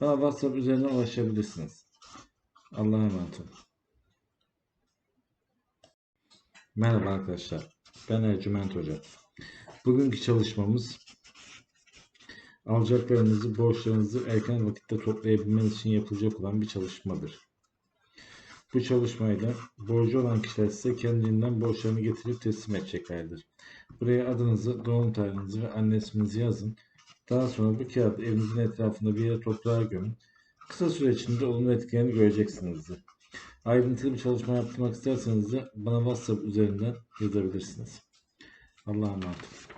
bana WhatsApp üzerinden ulaşabilirsiniz. Allah'a emanet olun. Merhaba arkadaşlar. Ben Ercüment Hoca. Bugünkü çalışmamız alacaklarınızı, borçlarınızı erken vakitte toplayabilmeniz için yapılacak olan bir çalışmadır. Bu çalışmayla borcu olan kişiler size kendinden borçlarını getirip teslim edeceklerdir. Buraya adınızı, doğum tarihinizi ve anne isminizi yazın. Daha sonra bu kağıdı evinizin etrafında bir yere toprağa gömün. Kısa süre içinde olumlu etkilerini göreceksinizdir. Ayrıntılı bir çalışma yaptırmak isterseniz de bana WhatsApp üzerinden yazabilirsiniz. Allah'a emanet olun.